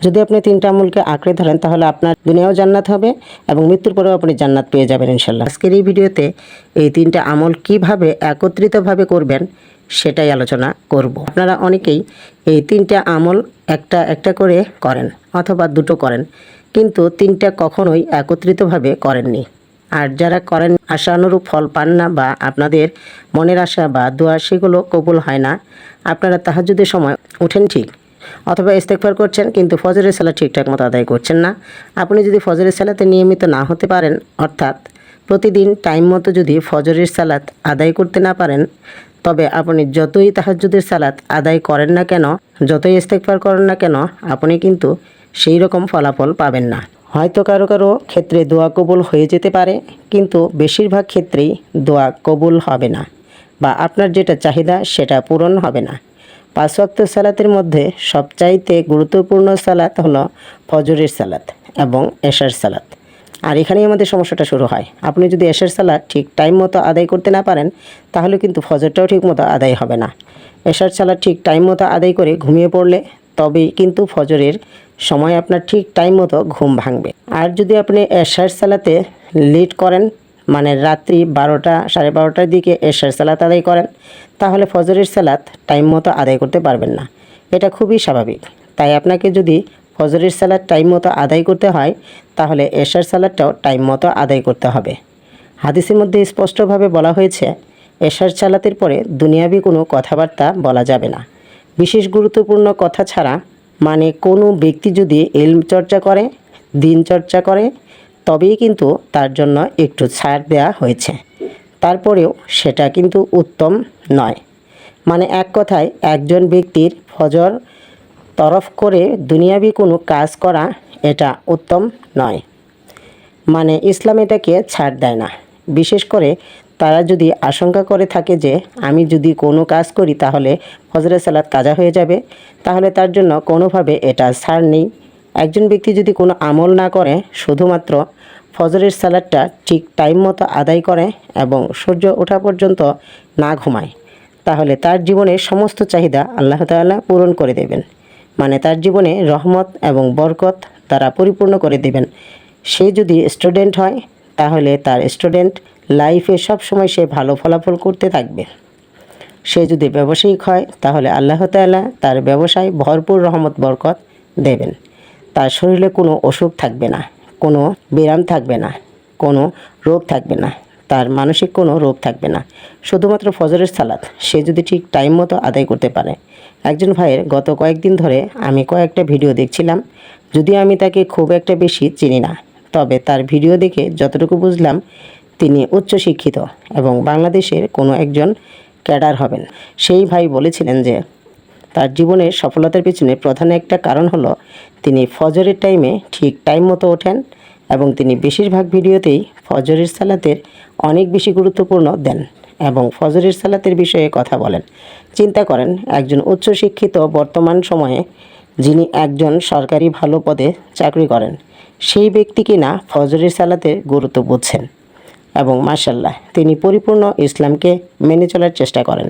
যদি আপনি তিনটা আমলকে আঁকড়ে ধরেন, তাহলে আপনার দুনিয়াও জান্নাত হবে এবং মৃত্যুর পরেও আপনি জান্নাত পেয়ে যাবেন ইনশাল্লাহ। আজকের এই ভিডিওতে এই তিনটা আমল কীভাবে একত্রিতভাবে করবেন সেটাই আলোচনা করব। আপনারা অনেকেই এই তিনটা আমল একটা একটা করে করেন অথবা দুটো করেন, কিন্তু তিনটা কখনোই একত্রিতভাবে করেননি। আর যারা করেন, আশানুরূপ ফল পান না বা আপনাদের মনের আশা বা দোয়া সেগুলো কবুল হয় না, আপনারা তাহাজুদের সময় ওঠেন ঠিক। অথবা ইস্তেকফার করছেন, কিন্তু ফজরের সালাত ঠিকঠাক মতো আদায় করছেন না। আপনি যদি ফজরের সালাতে নিয়মিত না হতে পারেন, অর্থাৎ প্রতিদিন টাইম মতো যদি ফজরের সালাত আদায় করতে না পারেন, তবে আপনি যতই তাহাজ্জুদের সালাত আদায় করেন না কেন, যতই ইস্তেকফার করেন না কেন, আপনি কিন্তু সেই রকম ফলাফল পাবেন না। হয়তো কারও কারও ক্ষেত্রে দোয়া কবুল হয়ে যেতে পারে, কিন্তু বেশিরভাগ ক্ষেত্রেই দোয়া কবুল হবে না বা আপনার যেটা চাহিদা সেটা পূরণ হবে না। পাঁচ ওয়াক্ত সালাতের মধ্যে সবচাইতে গুরুত্বপূর্ণ সালাত হলো ফজরের সালাত এবং এশার সালাত। আর এখানেই আমাদের সমস্যাটা শুরু হয়। আপনি যদি এশার সালাত ঠিক টাইম মতো আদায় করতে না পারেন, তাহলে কিন্তু ফজরটাও ঠিক মতো আদায় হবে না। এশার সালাত ঠিক টাইম মতো আদায় করে ঘুমিয়ে পড়লে তবেই কিন্তু ফজরের সময় আপনার ঠিক টাইম মতো ঘুম ভাঙবে। আর যদি আপনি এশার সালাতে লেট করেন মানে রাত্রি বারোটা, সাড়ে বারোটার দিকে এশার সালাত আদায় করেন। তাহলে ফজরের সালাত টাইম মতো আদায় করতে পারবেন না। এটা খুবই স্বাভাবিক। তাই আপনাকে যদি ফজরের সালাদ টাইম মতো আদায় করতে হয়, তাহলে এশার সালাদটাও টাইম মতো আদায় করতে হবে। হাদিসের মধ্যে স্পষ্টভাবে বলা হয়েছে এশার সালাতের পরে দুনিয়াবি কোনো কথাবার্তা বলা যাবে না। বিশেষ গুরুত্বপূর্ণ কথা ছাড়া মানে কোনো ব্যক্তি যদি এলম চর্চা করে, দিন চর্চা করে তবেই কিন্তু তার জন্য একটু ছাড় দেওয়া হয়েছে। তারপরেও সেটা কিন্তু উত্তম নয়। মানে এক কথায় একজন ব্যক্তির ফজর তরফ করে দুনিয়াবি কোনো কাজ করা এটা উত্তম নয়। মানে ইসলাম এটাকে ছাড় দেয় না। বিশেষ করে তারা যদি আশঙ্কা করে থাকে যে আমি যদি কোনো কাজ করি তাহলে ফজরের সালাত কাজা হয়ে যাবে, তাহলে তার জন্য কোনোভাবে এটা ছাড় নেই। একজন ব্যক্তি যদি কোনো আমল না করে, শুধুমাত্র ফজরের সালাদটা ঠিক টাইম মতো আদায় করে এবং সূর্য ওঠা পর্যন্ত না ঘুমায়, তাহলে তার জীবনের সমস্ত চাহিদা আল্লাহ তাআলা পূরণ করে দেবেন। মানে তার জীবনে রহমত এবং বরকত তারা পরিপূর্ণ করে দেবেন। সে যদি স্টুডেন্ট হয়, তাহলে তার স্টুডেন্ট লাইফে সব সময় সে ভালো ফলাফল করতে থাকবে। সে যদি ব্যবসায়িক হয়, তাহলে আল্লাহ তাআলা তার ব্যবসায় ভরপুর রহমত, বরকত দেবেন। তার শরীরে কোনো অসুখ থাকবে না, কোনো ব্যায়াম থাকবে না, কোনো রোগ থাকবে না, তার মানসিক কোনো রোগ থাকবে না। শুধুমাত্র ফজরের সালাত, সে যদি ঠিক টাইম মতো আদায় করতে পারে। একজন ভাইয়ের গত কয়েকদিন ধরে আমি কয়েকটা ভিডিও দেখছিলাম, যদিও আমি তাকে খুব একটা বেশি চিনি না, তবে তার ভিডিও দেখে যতটুকু বুঝলাম, তিনি উচ্চশিক্ষিত এবং বাংলাদেশের কোনো একজন ক্যাডার হবেন। সেই ভাই বলেছিলেন যে তার জীবনের সফলতার পিছনে প্রধান একটা কারণ হলো, তিনি ফজরের টাইমে ঠিক টাইম মতো ওঠেন এবং তিনি বেশিরভাগ ভিডিওতেই ফজরের সালাতের অনেক বেশি গুরুত্বপূর্ণ দেন এবং ফজরের সালাতের বিষয়ে কথা বলেন। চিন্তা করেন, একজন উচ্চশিক্ষিত বর্তমান সময়ে যিনি একজন সরকারি ভালো পদে চাকরি করেন, সেই ব্যক্তি কিনা ফজরের সালাতের গুরুত্ব বুঝছেন এবং মার্শাল্লাহ তিনি পরিপূর্ণ ইসলামকে মেনে চলার চেষ্টা করেন।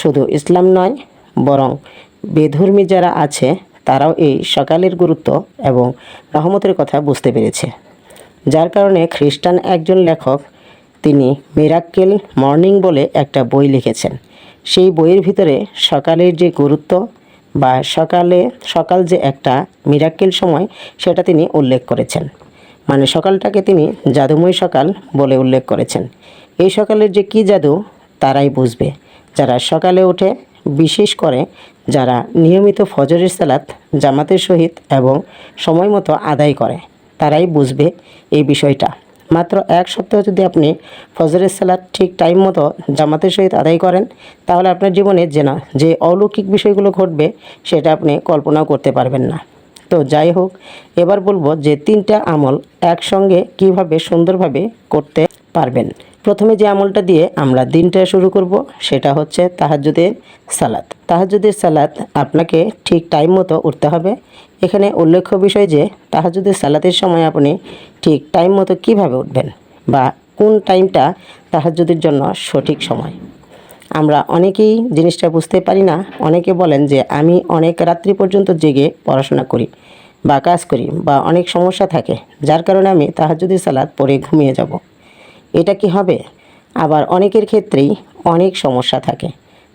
শুধু ইসলাম নয় বরং বেধর্মী যারা আছে, তারাও এই সকালের গুরুত্ব এবং রহমতের কথা বুঝতে পেরেছে। যার কারণে খ্রিস্টান একজন লেখক, তিনি মিরাক্কেল মর্নিং বলে একটা বই লিখেছেন। সেই বইয়ের ভিতরে সকালের যে গুরুত্ব বা সকালে, সকাল যে একটা মিরাক্কেল সময়, সেটা তিনি উল্লেখ করেছেন। মানে সকালটাকে তিনি জাদুময় সকাল বলে উল্লেখ করেছেন। এই সকালের যে কী জাদু, তারাই বুঝবে। যারা সকালে ওঠে বিশেষ করে যারা নিয়মিত ফজরের সালাত জামাতের সহিত এবং সময় মতো আদায় করে, তারাই বুঝবে এই বিষয়টা। মাত্র এক সপ্তাহ যদি আপনি ফজরের সালাত ঠিক টাইম মতো জামাতের সহিত আদায় করেন, তাহলে আপনার জীবনে যে না, যে অলৌকিক বিষয়গুলো ঘটবে, সেটা আপনি কল্পনাও করতে পারবেন না। তো যাই হোক, এবার বলব যে তিনটা আমল একসঙ্গে কীভাবে সুন্দরভাবে করতে পারবেন। প্রথমে যে আমলটা দিয়ে আমরা দিনটা শুরু করব, সেটা হচ্ছে তাহাজ্জুদের সালাত। তাহাজ্জুদের সালাত আপনাকে ঠিক টাইম মতো উঠতে হবে। এখানে উল্লেখ্য বিষয় যে, তাহাজ্জুদের সালাতের সময় আপনি ঠিক টাইম মতো কীভাবে উঠবেন বা কোন টাইমটা তাহাজ্জুদের জন্য সঠিক সময়। আমরা অনেকেই জিনিসটা বুঝতে পারি না। অনেকে বলেন যে, আমি অনেক রাত্রি পর্যন্ত জেগে পড়াশোনা করি বা কাজ করি বা অনেক সমস্যা থাকে। যার কারণে আমি তাহাজুদি সালাদ পরে ঘুমিয়ে যাব। এটা কি হবে? আবার অনেকের ক্ষেত্রেই অনেক সমস্যা থাকে।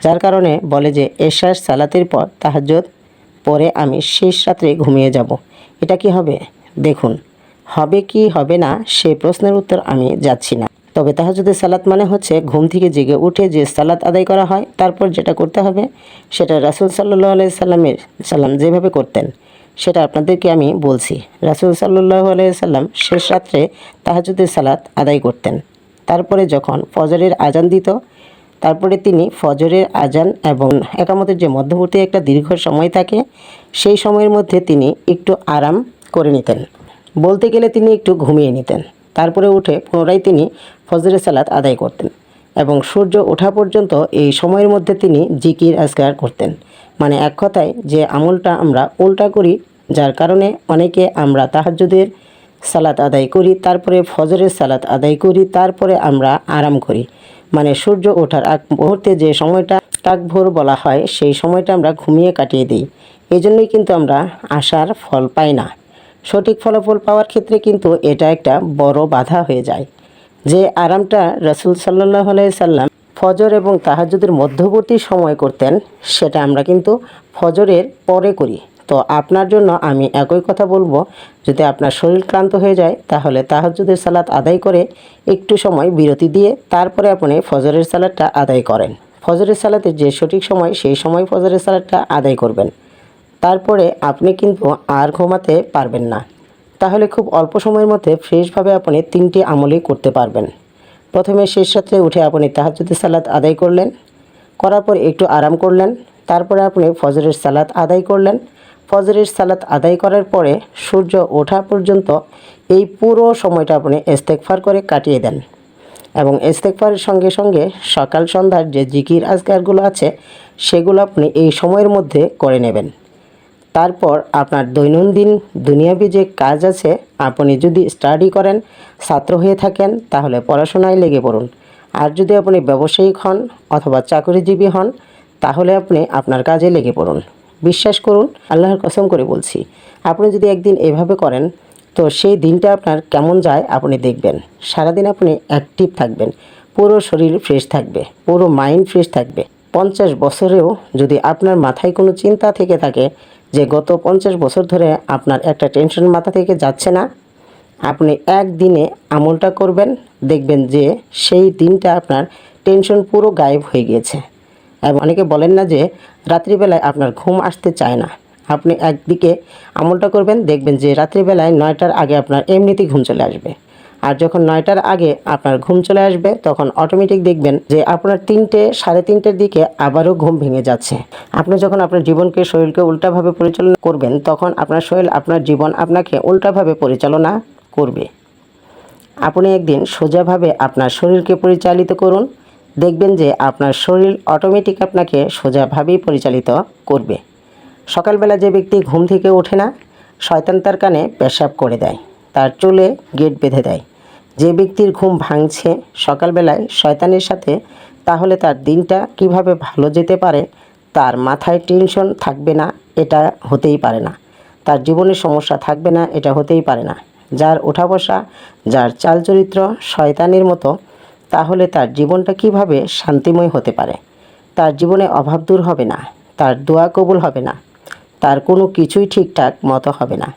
যার কারণে বলে যে এশার সালাতের পর তাহাজ্জুদ, পরে আমি শেষ রাত্রে ঘুমিয়ে যাব। এটা কি হবে? দেখুন, হবে কি হবে না, সে প্রশ্নের উত্তর আমি যাচ্ছি না। তবে তাহাজুদের সালাত মানে হচ্ছে ঘুম থেকে জেগে উঠে যে সালাত আদায় করা হয়, তারপর যেটা করতে হবে, সেটা রাসুল সাল্লাহ আলাই সাল্লামের সাল্লাম যেভাবে করতেন। সেটা আপনাদেরকে আমি বলছি। রাসুল সাল্লাহ আলাই সাল্লাম শেষ রাত্রে তাহাজুদের সালাত আদায় করতেন। তারপরে যখন ফজরের আজান দিত, তারপরে তিনি ফজরের আজান এবং একামতের যে মধ্যবর্তী একটা দীর্ঘ সময় থাকে, সেই সময়ের মধ্যে তিনি একটু আরাম করে নিতেন। বলতে গেলে তিনি একটু ঘুমিয়ে নিতেন। তারপরে উঠে পুনরায় তিনি ফজরের সালাত আদায় করতেন এবং সূর্য ওঠা পর্যন্ত এই সময়ের মধ্যে তিনি জিকির, আজকার করতেন। মানে এক কথায় যে আমলটা আমরা উল্টা করি, যার কারণে অনেকে আমরা তাহাজ্জুদের সালাত আদায় করি, তারপরে ফজরের সালাত আদায় করি, তারপরে আমরা আরাম করি। মানে সূর্য ওঠার আগ মুহূর্তে যে সময়টা টাকভোর বলা হয়, সেই সময়টা আমরা ঘুমিয়ে কাটিয়ে দিই। এই জন্যই কিন্তু আমরা আশার ফল পাই না। সঠিক ফলাফল পাওয়ার ক্ষেত্রে কিন্তু এটা একটা বড় বাধা হয়ে যায়। যে আরামটা রসুল সাল্লাহ সাল্লাম ফজর এবং তাহাজুদের মধ্যবর্তী সময় করতেন, সেটা আমরা কিন্তু ফজরের পরে করি। তো আপনার জন্য আমি একই কথা বলব, যদি আপনার শরীর ক্লান্ত হয়ে যায়, তাহলে তাহাজুদের সালাত আদায় করে একটু সময় বিরতি দিয়ে তারপরে আপনি ফজরের সালাদটা আদায় করেন। ফজরের সালাতে যে সঠিক সময়, সেই সময় ফজরের সালাদটা আদায় করবেন। তারপরে আপনি কিন্তু আর ঘুমাতে পারবেন না। তাহলে খুব অল্প সময়ের মধ্যে ফ্রেশভাবে আপনি তিনটি আমলই করতে পারবেন। প্রথমে শেষ রাত্রে উঠে আপনি তাহাজুদের সালাত আদায় করলেন, করার পর একটু আরাম করলেন, তারপরে আপনি ফজরের সালাত আদায় করলেন। ফজরের সালাত আদায় করার পরে সূর্য ওঠা পর্যন্ত এই পুরো সময়টা আপনি ইস্তেকফার করে কাটিয়ে দেন এবং ইস্তেকফারের সঙ্গে সঙ্গে সকাল সন্ধ্যার যে জিকির আজকারগুলো আছে, সেগুলো আপনি এই সময়ের মধ্যে করে নেবেন। তারপর আপনার দৈনন্দিন দুনিয়াবি যে কাজ আছে, আপনি যদি স্টাডি করেন, ছাত্র হয়ে থাকেন, তাহলে পড়াশোনায় লেগে পড়ুন। আর যদি আপনি ব্যবসায়িক হন অথবা চাকরিজীবী হন, তাহলে আপনি আপনার কাজে লেগে পড়ুন। বিশ্বাস করুন, আল্লাহর কসম করে বলছি, আপনি যদি একদিন এভাবে করেন, তো সেই দিনটা আপনার কেমন যায় আপনি দেখবেন। সারাদিন আপনি অ্যাক্টিভ থাকবেন, পুরো শরীর ফ্রেশ থাকবে, পুরো মাইন্ড ফ্রেশ থাকবে। পঞ্চাশ বছরেও যদি আপনার মাথায় কোনো চিন্তা থেকে থাকে যে গত পঞ্চাশ বছর ধরে আপনার একটা টেনশন মাথা থেকে যাচ্ছে না, আপনি একদিনে আমলটা করবেন, দেখবেন যে সেই দিনটা আপনার টেনশন পুরো গায়েব হয়ে গিয়েছে। এবং অনেকে বলেন না যে রাত্রিবেলায় আপনার ঘুম আসতে চায় না। আপনি একদিকে আমলটা করবেন, দেখবেন যে রাত্রিবেলায় নয়টার আগে আপনার এমনিতেই ঘুম চলে আসবে। আর যখন নয়টার আগে আপনার ঘুম চলে আসবে, তখন অটোমেটিক দেখবেন যে আপনার তিনটে, সাড়ে তিনটের দিকে আবারও ঘুম ভেঙে যাচ্ছে। আপনি যখন আপনার জীবনকে, শরীরকে উল্টাভাবে পরিচালনা করবেন, তখন আপনার শরীর, আপনার জীবন আপনাকে উল্টাভাবে পরিচালনা করবে। আপনি একদিন সোজাভাবে আপনার শরীরকে পরিচালিত করুন। দেখবেন যে আপনার শরীর অটোমেটিক আপনাকে সোজাভাবেই পরিচালিত করবে। সকালবেলা যে ব্যক্তি ঘুম থেকে ওঠে না, শয়তান তার কানে পেশাব করে দেয়। তার চুলে গেট বেঁধে দেয়। যে ব্যক্তির ঘুম ভাঙছে সকালবেলায় শয়তানের সাথে, তাহলে তার দিনটা কীভাবে ভালো যেতে পারে? তার মাথায় টেনশন থাকবে না, এটা হতেই পারে না। তার জীবনের সমস্যা থাকবে না, এটা হতেই পারে না। যার ওঠা বসা যার চাল চরিত্র শয়তানের মতো, তাহলে তার জীবনটা কীভাবে শান্তিময় হতে পারে? তার জীবনে অভাব দূর হবে না, তার দোয়া কবুল হবে না, তার কোনো কিছুই ঠিকঠাক মতো হবে না।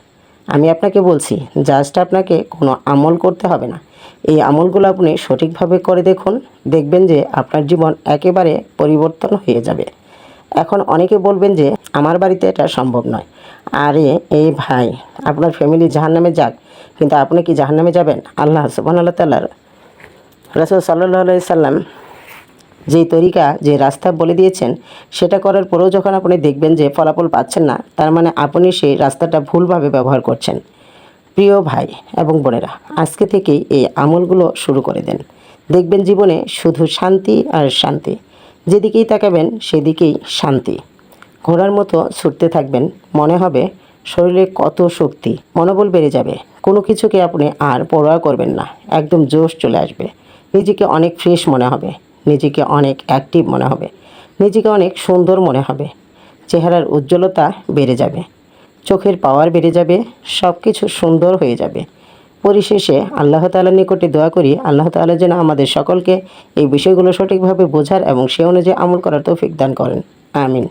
আমি আপনাকে বলছি জাস্ট আপনাকে কোনো আমল করতে হবে না। এই আমলগুলো আপনি সঠিকভাবে করে দেখুন, দেখবেন যে আপনার জীবন একেবারে পরিবর্তন হয়ে যাবে। এখন অনেকে বলবেন যে, আমার বাড়িতে এটা সম্ভব নয়। আরে এই ভাই, আপনার ফ্যামিলি জাহান্নামে যাক, কিন্তু আপনি কি জাহান্নামে যাবেন? আল্লাহ সুবাহ আল্লাহ তাল্লার রসুল সাল্লাহ সাল্লাম যেই তরিকা, যে রাস্তা বলে দিয়েছেন, সেটা করার পরেও যখন আপনি দেখবেন যে ফলাফল পাচ্ছেন না, তার মানে আপনি সেই রাস্তাটা ভুলভাবে ব্যবহার করছেন। প্রিয় ভাই এবং বোনেরা, আজকে থেকেই এই আমলগুলো শুরু করে দেন। দেখবেন জীবনে শুধু শান্তি আর শান্তি। যেদিকেই তাকাবেন, সেদিকেই শান্তি। ঘোড়ার মতো ছুটতে থাকবেন, মনে হবে শরীরে কত শক্তি, মনোবল বেড়ে যাবে। কোনো কিছুকে আপনি আর পরোয়া করবেন না, একদম জোশ চলে আসবে। নিজেকে অনেক ফ্রেশ মনে হবে। নিজেকে অনেক অ্যাক্টিভ মনে হবে। নিজেকে অনেক সুন্দর মনে হবে। চেহারার উজ্জ্বলতা বেড়ে যাবে। চোখের পাওয়ার বেড়ে যাবে। সব কিছু সুন্দর হয়ে যাবে। পরিশেষে আল্লাহ তালার নিকটে দোয়া করি, আল্লাহ তালা যেন আমাদের সকলকে এই বিষয়গুলো সঠিকভাবে বোঝার এবং সে অনুযায়ী আমল করার তৌফিক দান করেন। আমিন।